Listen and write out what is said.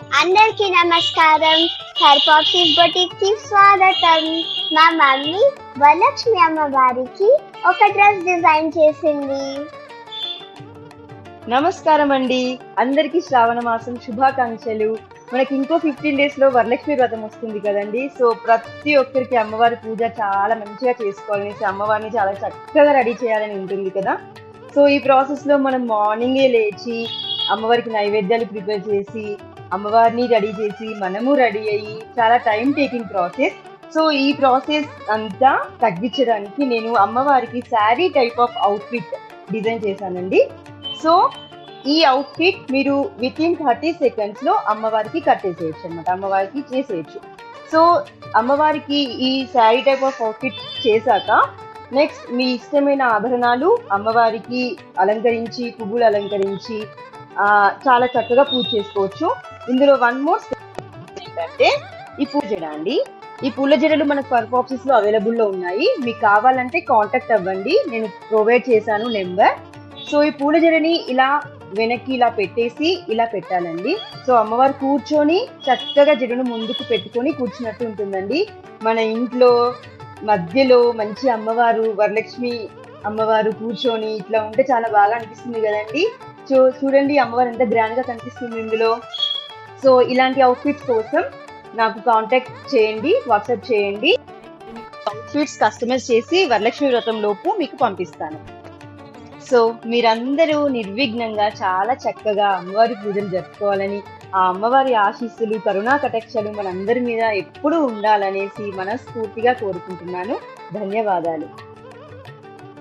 అందరికీ నమస్కారం. హెయిర్ పాప్సీస్ బొటిక్కి స్వాగతం. మా మమ్మీ వరలక్ష్మి అమ్మవారికి ఒక డ్రెస్ డిజైన్ చేసింది. నమస్కారం అండి. అందరికీ శ్రావణ మాసం శుభాకాంక్షలు. మనకి ఇంకో ఫిఫ్టీన్ డేస్లో వరలక్ష్మి వ్రతం వస్తుంది కదండి. సో ప్రతి ఒక్కరికి అమ్మవారి పూజ చాలా మంచిగా చేసుకోవాలనేసి అమ్మవారిని చాలా చక్కగా రెడీ చేయాలని ఉంటుంది కదా. సో ఈ ప్రాసెస్లో మనం మార్నింగే లేచి అమ్మవారికి నైవేద్యాలు ప్రిపేర్ చేసి అమ్మవారిని రెడీ చేసి మనము రెడీ అయ్యి చాలా టైం టేకింగ్ ప్రాసెస్ సో ఈ ప్రాసెస్ అంతా తగ్గించడానికి నేను అమ్మవారికి sari type of outfit design చేశానండి. సో ఈ అవుట్ఫిట్ మీరు విత్ ఇన్ థర్టీ సెకండ్స్లో అమ్మవారికి కట్టేసేయచ్చు అనమాట అమ్మవారికి చేసేయచ్చు. సో అమ్మవారికి ఈ శారీ టైప్ ఆఫ్ అవుట్ఫిట్ చేశాక నెక్స్ట్ మీ ఇష్టమైన ఆభరణాలు అమ్మవారికి అలంకరించి పువ్వులు అలంకరించి చాలా చక్కగా పూజ చేసుకోవచ్చు. ఇందులో వన్ మోర్ ఏంటంటే ఈ పూల జడ అండి ఈ పూల జడలు మనకు పర్ప్ ఆఫీస్లో అవైలబుల్లో ఉన్నాయి. మీకు కావాలంటే కాంటాక్ట్ అవ్వండి. నేను ప్రొవైడ్ చేశాను నెంబర్ సో ఈ పూల జడని ఇలా వెనక్కి ఇలా పెట్టేసి ఇలా పెట్టాలండి. సో అమ్మవారు కూర్చొని చక్కగా జడను ముందుకు పెట్టుకొని కూర్చున్నట్టు ఉంటుందండి. మన ఇంట్లో మధ్యలో మంచి అమ్మవారు వరలక్ష్మి అమ్మవారు కూర్చొని ఇట్లా ఉంటే చాలా బాగా అనిపిస్తుంది కదండి. సో చూడండి అమ్మవారు ఎంత గ్రాండ్గా కనిపిస్తుంది ఇందులో. సో ఇలాంటి అవుట్ఫిట్స్ కోసం నాకు కాంటాక్ట్ చేయండి వాట్సాప్ చేయండి. అవుట్ఫిట్స్ కస్టమైజ్ చేసి వరలక్ష్మి వ్రతం లోపు మీకు పంపిస్తాను. సో మీరందరూ నిర్విఘ్నంగా చాలా చక్కగా అమ్మవారి పూజలు జరుపుకోవాలని ఆ అమ్మవారి ఆశీస్సులు కరుణా కటాక్షలు మనందరి మీద ఎప్పుడూ ఉండాలనేసి మనస్ఫూర్తిగా కోరుకుంటున్నాను. ధన్యవాదాలు.